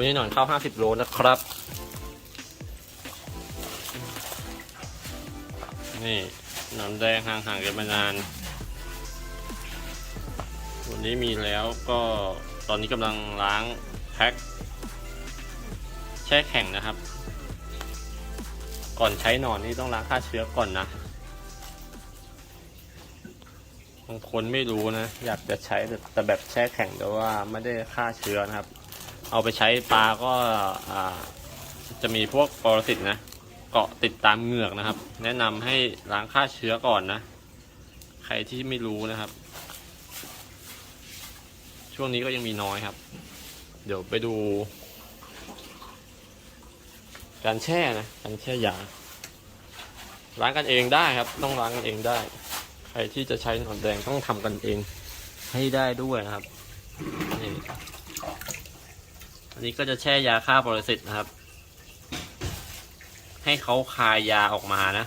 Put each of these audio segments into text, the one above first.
วันี้หนอนเข้าห้าสิบโลนะครับ นี่หนอนแดงห่างๆกันมานาน วันนี้มีแล้วก็ตอนนี้กำลังล้างแพ็คแช่แข็งนะครับ ก่อนใช้หนอนนี่ต้องล้างฆ่าเชื้อก่อนนะบางคนไม่รู้นะ อยากจะใช้แต่แบบแช่แข็งแต่ว่าไม่ได้ฆ่าเชื้อนะครับ เอาไปใช้ปลาก็จะมีพวกปรสิตนะ เกาะติดตามเหงือกนะครับ แนะนำให้ล้างฆ่าเชื้อก่อนนะ ใครที่ไม่รู้นะครับ ช่วงนี้ก็ยังมีน้อยครับ เดี๋ยวไปดู การแช่นะ การแช่ยาล้างกันเองได้ครับ ต้องล้างกันเองได้ ใครที่จะใช้หนอนแดงต้องทำกันเองให้ได้ด้วยนะครับ นี่ อันนี้ก็จะแช่ยาฆ่าปรสิตนะครับ ให้เขาคายยาออกมานะ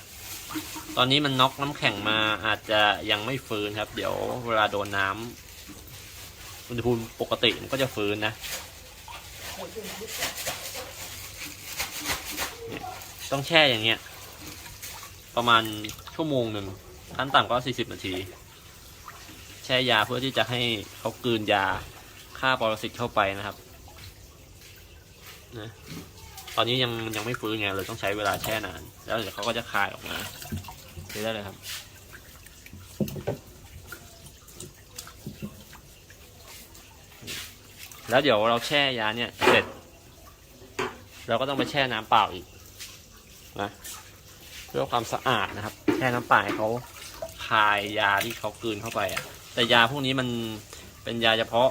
ตอนนี้มันน็อกน้ำแข็งมาอาจจะยังไม่ฟื้นครับ เดี๋ยวเวลาโดนน้ำอุณหภูมิปกติมันก็จะฟื้นนะ ต้องแช่อย่างเงี้ย ประมาณชั่วโมงหนึ่งขั้นต่ำก็สี่สิบนาที แช่ยาเพื่อที่จะให้เขากลืนยาฆ่าปรสิตเข้าไปนะครับ นะตอนนี้ยังยังไม่ฟื้นไงเลยต้องใช้เวลาแช่นาน แล้วเดี๋ยวเขาก็จะคายออกมาดูได้เลยครับ แล้วเดี๋ยวเราแช่ยาเนี่ย เสร็จ เราก็ต้องไปแช่น้ำเปล่าอีกนะเพื่อความสะอาดนะครับ แช่น้ำเปล่าให้เขาคายยาที่เขากืนเข้าไปอะ แต่ยาพวกนี้มันเป็นยาเฉพาะ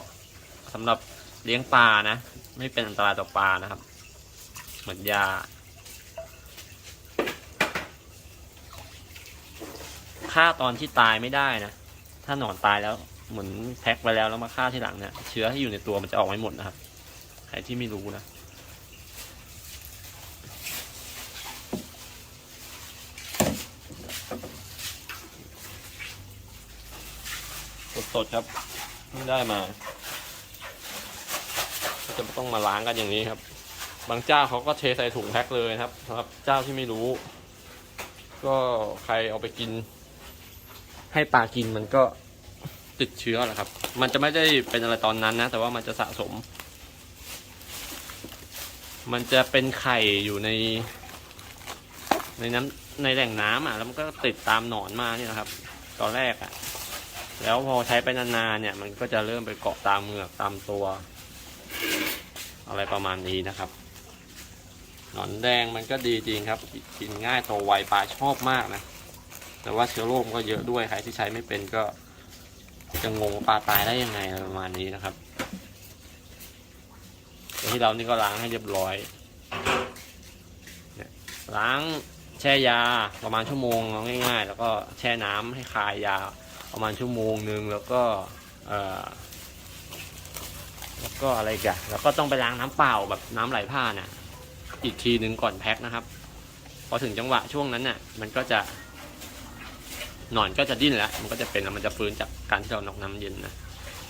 สำหรับเลี้ยงปลานะ ไม่เป็นอันตรายต่อปลานะครับ เหมือนยา ฆ่าตอนที่ตายไม่ได้นะ ถ้าหนอนตายแล้วเหมือนแพ็คไปแล้วแล้วมาฆ่าที่หลังเนี่ยเชื้อที่อยู่ในตัวมันจะออกไม่หมดนะครับใครที่ไม่รู้นะสดๆครับเพิ่งได้มา จะต้องมาล้างกันอย่างนี้ครับ บางเจ้าเขาก็เทใส่ถุงแพ็คเลยครับสำหรับเจ้าที่ไม่รู้ ก็ใครเอาไปกิน ให้ปลากินมันก็ติดเชื้อแหละครับ มันจะไม่ได้เป็นอะไรตอนนั้นนะ แต่ว่ามันจะสะสม มันจะเป็นไข่อยู่ใน ในน้ำในแหล่งน้ำอะ แล้วมันก็ติดตามหนอนมาเนี่ยนะครับ ตอนแรกอะ แล้วพอใช้ไปนานๆเนี่ย มันก็จะเริ่มไปเกาะตามเหงือกตามตัว อะไรประมาณนี้นะครับ หนอนแดงมันก็ดีจริงครับ กินง่ายโตไวปลาชอบมากนะ แต่ว่าเชื้อโรคก็เยอะด้วยใครที่ใช้ไม่เป็นก็จะงงว่าปลาตายได้ยังไงประมาณนี้นะครับที่เรานี่ก็ล้างให้เรียบร้อยล้างแช่ยาประมาณชั่วโมงง่าย ๆ แล้วก็แช่น้ำให้คายยาประมาณชั่วโมงหนึ่งแล้วก็เอ่อ แล้วก็อะไรกันแล้วก็ต้องไปล้างน้ำเปล่าแบบน้ำไหลผ่านน่ะ อีกทีหนึ่งก่อนแพ็คนะครับ พอถึงจังหวะช่วงนั้นน่ะ มันก็จะหนอนก็จะดิ้นแล้ว มันก็จะเป็นแล้วมันจะฟื้นจากการที่เรานอกน้ำเย็นนะ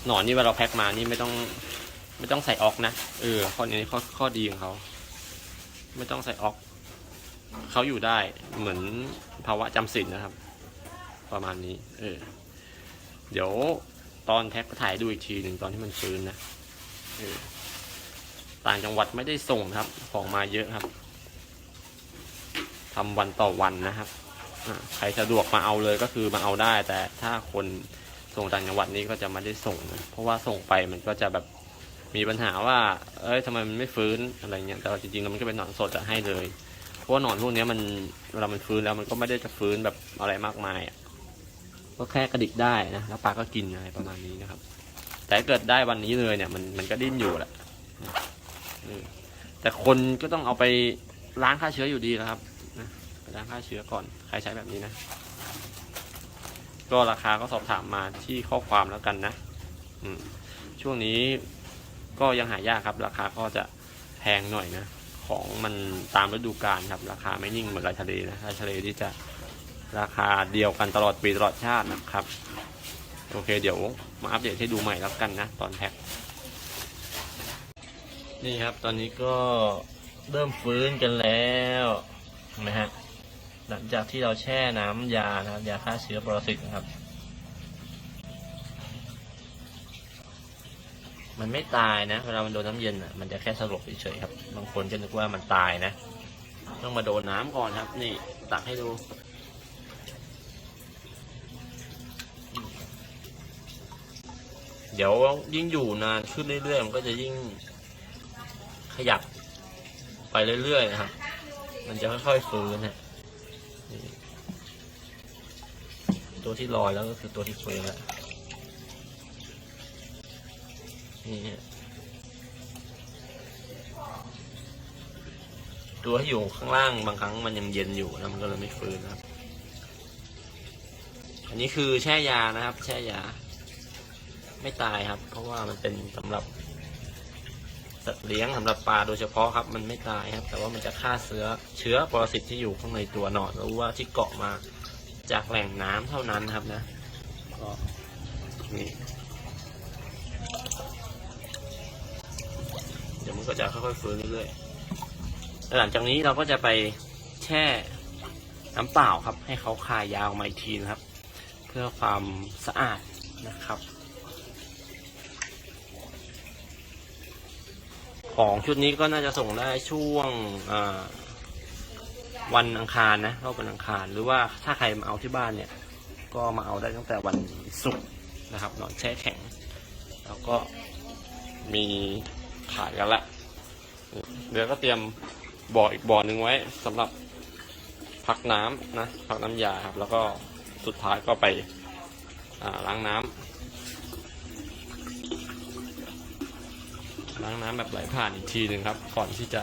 หนอนนี่เวลาเราแพ็คมานี่ไม่ต้อง ไม่ต้องใส่ออกนะเออข้อนี้ข้อข้อดีของเขาไม่ต้องใส่ออกเขาอยู่ได้เหมือนภาวะจำศีลนะครับ ประมาณนี้ เออ เดี๋ยวตอนแพ็คก็ถ่ายดูอีกทีหนึ่งตอนที่มันฟื้นนะ ต่างจังหวัดไม่ได้ส่งครับ ของมาเยอะครับทำวันต่อวันนะครับใครสะดวกมาเอาเลยก็คือมาเอาได้ แต่ถ้าคนส่งต่างจังหวัดนี้ก็จะไม่ได้ส่งนะเพราะว่าส่งไปมันก็จะแบบมีปัญหาว่า เอ้ยทำไมมันไม่ฟื้นอะไรเงี้ยแต่จริงๆแล้วมันก็เป็นหนอนสดจะให้เลย เพราะว่าหนอนพวกนี้มันเวลามันฟื้นแล้วมันก็ไม่ได้จะฟื้นแบบอะไรมากมายก็แค่กระดิกได้นะแล้วปลาก็กินอะไรประมาณนี้นะครับ แต่เกิดได้วันนี้เลยเนี่ยมันมันก็ดิ้นอยู่แหละแต่คนก็ต้องเอาไปล้างฆ่าเชื้ออยู่ดีนะครับนะไปล้างฆ่าเชื้อก่อนใครใช้แบบนี้นะ ก็ราคาก็สอบถามมาที่ข้อความแล้วกันนะช่วงนี้ก็ยังหายากครับ ราคาก็จะแพงหน่อยนะ ของมันตามฤดูกาลครับ ราคาไม่นิ่งเหมือนรายทะเลนะรายทะเลที่จะราคาเดียวกันตลอดปีตลอดชาตินะครับ โอเค เดี๋ยวมาอัปเดตให้ดูใหม่แล้วกันนะ ตอนแพ็คนี่ครับ ตอนนี้ก็เริ่มฟื้นกันแล้วนไหมฮะหลังจากที่เราแช่น้ำยานะครับยาฆ่าเชื้อปรสิตนะครับ มันไม่ตายนะเวลามันโดนน้ำเย็นอะมันจะแค่สลบเฉยๆครับ บางคนจะนึกว่ามันตายนะ ต้องมาโดนน้ำก่อนครับ นี่ตักให้ดู ดี๋ยวยิ่งอยู่นานขึ้นเรื่อยๆมันก็จะยิ่งขยับไปเรื่อยๆนะครับ มันจะค่อยๆฟื้นฮะนี่ตัวที่ลอยแล้วก็คือตัวที่ฟื้นแล้วนี่ฮะตัวที่อยู่ข้างล่างบางครั้งมันยังเย็นอยู่นะมันก็เลยไม่ฟื้นนะครับ อันนี้คือแช่ยานะครับ แช่ยา ไม่ตายครับ เพราะว่ามันเป็นสำหรับสัตว์เลี้ยงสำหรับปลาโดยเฉพาะครับ มันไม่ตายครับ แต่ว่ามันจะฆ่าเชื้อเชื้อปรสิตที่อยู่ข้างในตัวหนอนหรือว่าที่เกาะมาจากแหล่งน้ำเท่านั้นครับนะก็นี่เดี๋ยวมันก็จะค่อยๆฟื้นเรื่อยๆหลังจากนี้เราก็จะไปแช่น้ำเปล่าครับ ให้เขาคายยาวมาอีกทีนะครับ เพื่อความสะอาดนะครับ ของชุดนี้ก็น่าจะส่งได้ช่วงวันอังคารนะรอบวันอังคาร หรือว่าถ้าใครมาเอาที่บ้านเนี่ย ก็มาเอาได้ตั้งแต่วันศุกร์นะครับนอนแช่แข็ง แล้วก็มีขายกันละเดี๋ยวก็เตรียมบ่ออีกบ่อหนึ่งไว้สำหรับพักน้ำนะพักน้ำยาครับ แล้วก็สุดท้ายก็ไปล้างน้ำ ล้างน้ำแบบไหลผ่านอีกทีหนึ่งครับ ก่อนที่จะ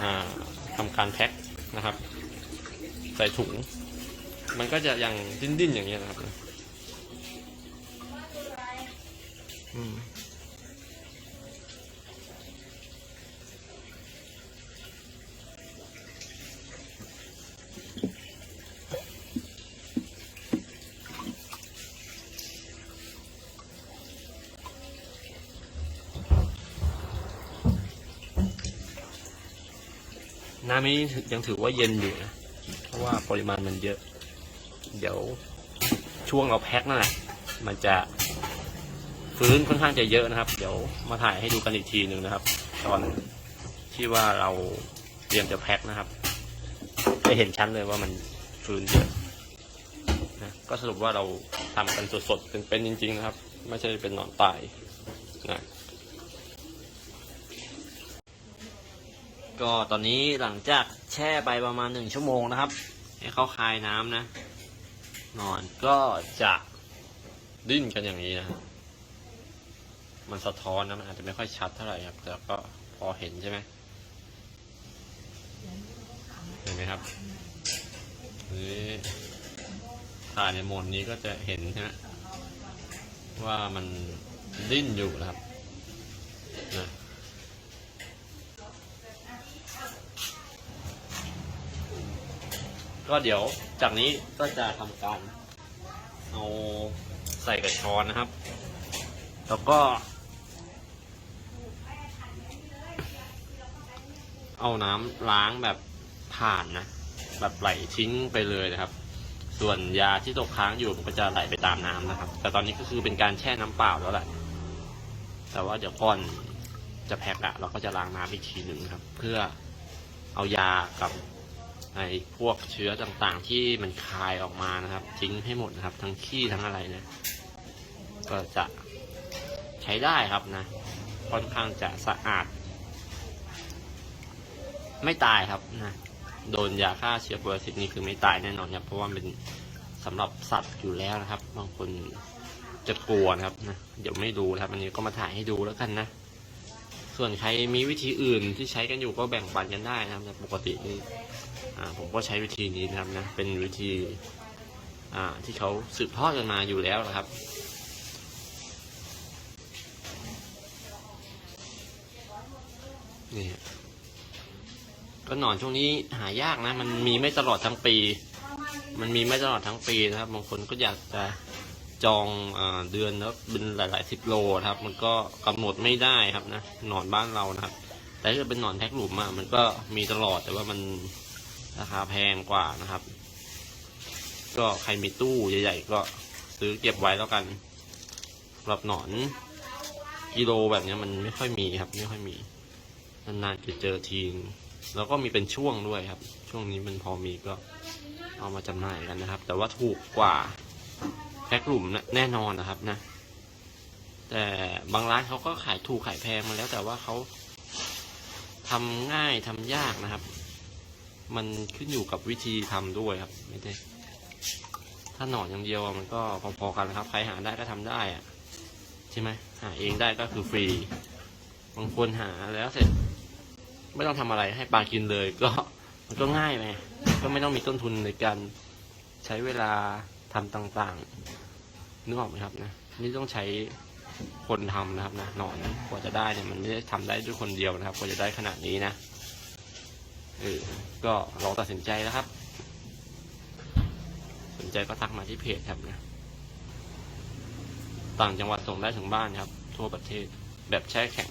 ทำทำการแพ็คนะครับ ใส่ถุง มันก็จะยังดิ้นๆอย่างเงี้ยนะครับ น้ำนี้ยังถือว่าเย็นอยู่นะ เพราะว่าปริมาณมันเยอะ เดี๋ยวช่วงเราแพ็คนั่นแหละ มันจะฟื้นค่อนข้างจะเยอะนะครับ เดี๋ยวมาถ่ายให้ดูกันอีกทีหนึ่งนะครับ ตอนที่ว่าเราเตรียมจะแพ็คนะครับจะเห็นชัดเลยว่ามันฟื้นเยอะนะก็สรุปว่าเราทำกันสดๆเป็นๆจริง ๆ นะครับ ไม่ใช่เป็นหนอนตายนะ ก็ตอนนี้หลังจากแช่ไปประมาณหนึ่งชั่วโมงนะครับ ให้เขาคายน้ำนะ นอนก็จะดิ้นกันอย่างนี้นะมันสะท้อนนะมันอาจจะไม่ค่อยชัดเท่าไหร่ครับ แต่ก็พอเห็นใช่ไหมเห็นไหมครับนี่ถ่ายในโหมดนี้ก็จะเห็นใช่ไหมว่ามันดิ้นอยู่นะครับนะ ก็เดี๋ยวจากนี้ก็จะทำการเอาใส่กระชอนนะครับ แล้วก็ เอาน้ำล้างแบบผ่านนะ แบบไหลทิ้งไปเลยนะครับ ส่วนยาที่ตกค้างอยู่มันก็จะไหลไปตามน้ำนะครับ แต่ตอนนี้ก็คือเป็นการแช่น้ำเปล่าแล้วแหละ แต่ว่าเดี๋ยวก่อนจะแพ็คอะเราก็จะล้างน้ำอีกทีหนึ่งครับ เพื่อเอายากับ ไอ้พวกเชื้อต่างๆที่มันคายออกมานะครับ ทิ้งให้หมดนะครับ ทั้งขี้ทั้งอะไรเนะก็จะใช้ได้ครับนะ ค่อนข้างจะสะอาด ไม่ตายครับนะโดนยาฆ่าเชื้อปรสิตนี่คือไม่ตายแน่นอนครับเพราะว่าเป็นสำหรับสัตว์อยู่แล้วนะครับ บางคนจะกลัวนะครับนะเดี๋ยวไม่ดูนะครับ อันนี้ก็มาถ่ายให้ดูแล้วกันนะ ส่วนใครมีวิธีอื่นที่ใช้กันอยู่ก็แบ่งปันกันได้นะครับแต่ปกตินี่ผมก็ใช้วิธีนี้นะครับนะเป็นวิธีที่เขาสืบทอดกันมาอยู่แล้วนะครับนี่ก็หนอนช่วงนี้หายากนะ มันมีไม่ตลอดทั้งปี มันมีไม่ตลอดทั้งปีนะครับบางคนก็อยากจะ จองอเดือนแล้วเป็นหลายๆสิบโลนะครับ มันก็กำหนดไม่ได้ครับนะหนอนบ้านเรานะครับ แต่ถ้าเป็นหนอนแท็กหลุมอะมันก็มีตลอดแต่ว่ามันราคาแพงกว่านะครับ ก็ใครมีตู้ใหญ่ๆก็ซื้อเก็บไว้แล้วกันสำหรับหนอนกิโลแบบเนี้ยมันไม่ค่อยมีครับ ไม่ค่อยมีนานๆจะเจอทีนแล้วก็มีเป็นช่วงด้วยครับ ช่วงนี้มันพอมีก็เอามาจำหน่ายกันนะครับ แต่ว่าถูกกว่า แพ็คกลุ่มแน่นอนนะครับนะ แต่บางร้านเขาก็ขายถูกขายแพงมาแล้วแต่ว่าเขาทำง่ายทำยากนะครับ มันขึ้นอยู่กับวิธีทำด้วยครับ ไม่ได้ ถ้าหนอนอย่างเดียวมันก็พอๆกันนะครับ ใครหาได้ก็ทำได้อะใช่ไหมหาเองได้ก็คือฟรี บางคนหาแล้วเสร็จ ไม่ต้องทำอะไรให้ปลากินเลย ก็มันก็ง่ายไหมก็ไม่ต้องมีต้นทุนในการใช้เวลา ทำต่างๆนึกออกไหมครับนะนี่ต้องใช้คนทำนะครับนะหนอนกว่าจะได้เนี่ยมันไม่ได้ทำได้ด้วยคนเดียวนะครับกว่าจะได้ขนาดนี้นะเออก็ลองตัดสินใจนะครับ สนใจก็ทักมาที่เพจครับนะต่างจังหวัดส่งได้ถึงบ้านครับ ทั่วประเทศแบบแช่แข็ง